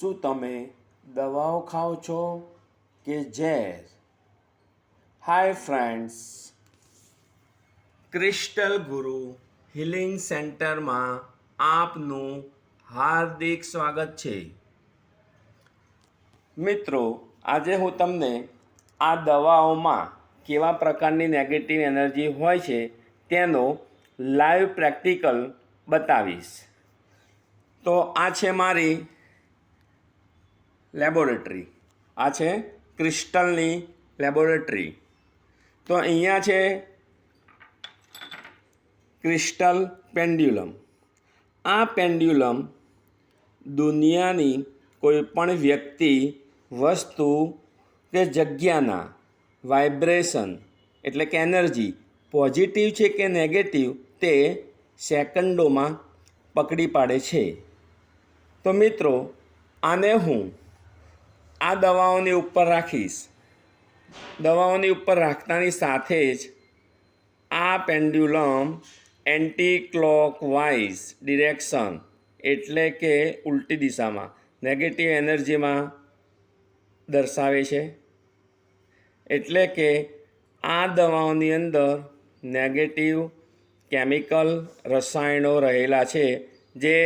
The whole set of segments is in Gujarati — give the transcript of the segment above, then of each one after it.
શું તમે દવાઓ ખાઓ છો કે ઝેર hi friends crystal Guru healing સેન્ટરમાં આપનું હાર્દિક સ્વાગત છે. મિત્રો આજે હું તમને આ દવાઓમાં કેવા પ્રકારની નેગેટિવ એનર્જી હોય છે તેનો લાઈવ પ્રેક્ટિકલ બતાવીશ. તો આ છે મારી લેબોરેટરી. આ છે ક્રિસ્ટલની લેબોરેટરી. તો અહીંયા છે ક્રિસ્ટલ પેન્ડ્યુલમ. આ પેન્ડ્યુલમ દુનિયાની કોઈપણ વ્યક્તિ, વસ્તુ કે જગ્યાના વાઇબ્રેશન એટલે કે એનર્જી, પોઝિટિવ છે કે નેગેટિવ તે સેકન્ડોમાં પકડી પાડે છે. તો મિત્રો, આને હું આ દવાઓની ઉપર રાખીશ. દવાઓની ઉપર રાખતાની સાથે જ આ pendulum anticlockwise direction એટલે કે ઉલટી દિશામાં, નેગેટિવ એનર્જીમાં દર્શાવે છે. એટલે કે આ દવાઓની અંદર નેગેટિવ કેમિકલ રસાયણો રહેલા છે, જે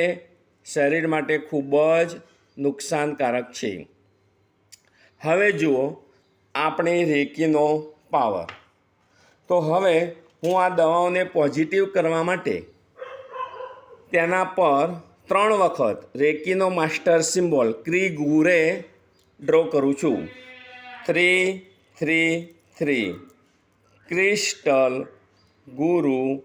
શરીર માટે ખૂબ જ નુકસાનકારક છે. હવે જુઓ, આપણી રેકીનો પાવર. તો હવે હું આ દવાઓને પોઝિટિવ કરવા માટે તેના પર ત્રણ વખત રેકીનો માસ્ટર સિમ્બોલ ક્રી ગુરે ડ્રો કરું છું. Three three three crystal guru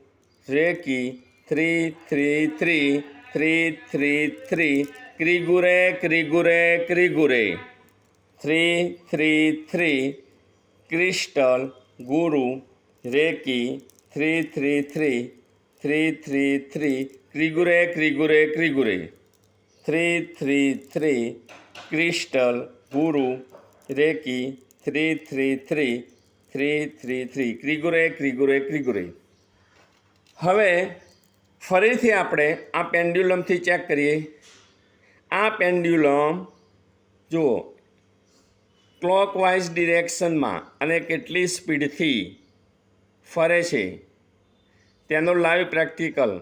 reiki three three three three three three ક્રિગુરે ક્રિગુરે ક્રિગુરે three three three crystal guru reiki three three three three three three ક્રિગુરે ક્રિગુરે ક્રિગુરે three three three crystal guru reiki three three three three three three ક્રિગુરે ક્રિગુરે ક્રિગુરે હવે ફરીથી આપણે આ પેન્ડ્યુલમથી ચેક કરીએ. આ પેન્ડ્યુલમ, જુઓ ક્લોકવાઇઝ ડિરેક્શનમાં અને કેટલી સ્પીડથી ફરે છે, તેનો લાઈવ પ્રેક્ટિકલ.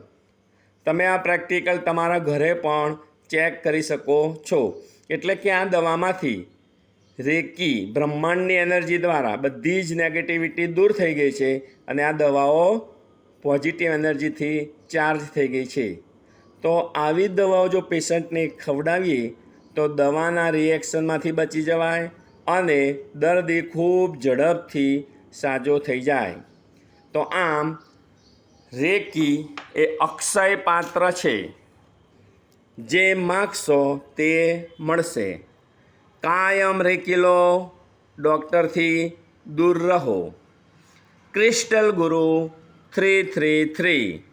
તમે આ પ્રેક્ટિકલ તમારા ઘરે પણ ચેક કરી શકો છો. એટલે કે આ દવામાંથી રેકી બ્રહ્માંડની એનર્જી દ્વારા બધી જ નેગેટિવિટી દૂર થઈ ગઈ છે અને આ દવાઓ પોઝિટિવ એનર્જીથી ચાર્જ થઈ ગઈ છે. તો આવી દવાઓ જો પેશન્ટને ખવડાવીએ, તો દવાના રિએક્શનમાંથી બચી જવાય અને દર્દી ખૂબ ઝડપથી સાજો થઈ જાય. તો આમ, રેકી એ અક્ષય પાત્ર છે. જે માગશો તે મળશે. કાયમ રેકીલો ડૉક્ટરથી દૂર રહો. ક્રિસ્ટલ ગુરુ થ્રી થ્રી થ્રી.